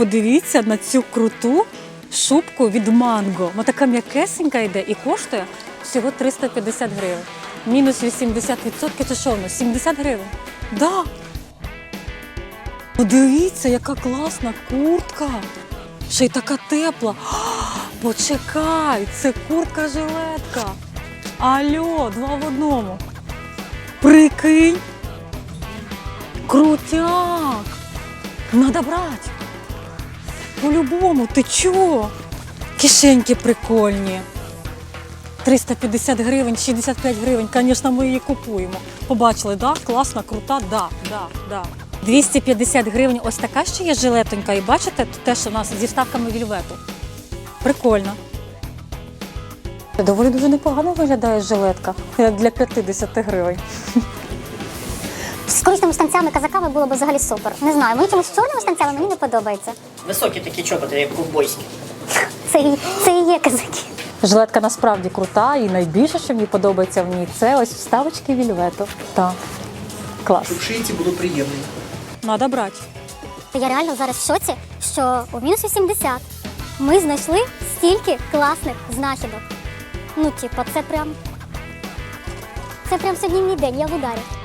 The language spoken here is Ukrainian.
подивіться на цю круту шубку від манго. Вона така м'якесенька йде і коштує всього 350 гривень. Мінус 80% це що воно? 70 гривень. Да. Подивіться, яка класна куртка. Ще й така тепла. А, Почекай, це куртка жилетка. Алло, два в одному. Прикинь. Крутяк. Надо брати. По-любому, ти чого? Кишеньки прикольні. 350 гривень, 65 гривень. Звісно, ми її купуємо. Побачили, да? Класна, крута, да, да, да. 250 гривень. Ось така ще є жилетонька. І бачите, тут теж у нас зі вставками вільвету. Прикольно. Доволі дуже непогано виглядає жилетка, для 50 гривень. З коричневими штанцями, казаками було б взагалі супер. Не знаю, мені чомусь з чорними штанцями мені не подобається. Високі такі чоботи, як ковбойські. Це і, це і є казаки. Жилетка насправді крута, і найбільше, що мені подобається в ній, це ось вставочки вільвету. Так. Клас. Щоб шийці було приємно. Надо брати. Я реально зараз в шоці, що у мінус 80 ми знайшли стільки класних знахідок. Ну, типа, це прям. Це прям сьогодні мій день, я в ударі.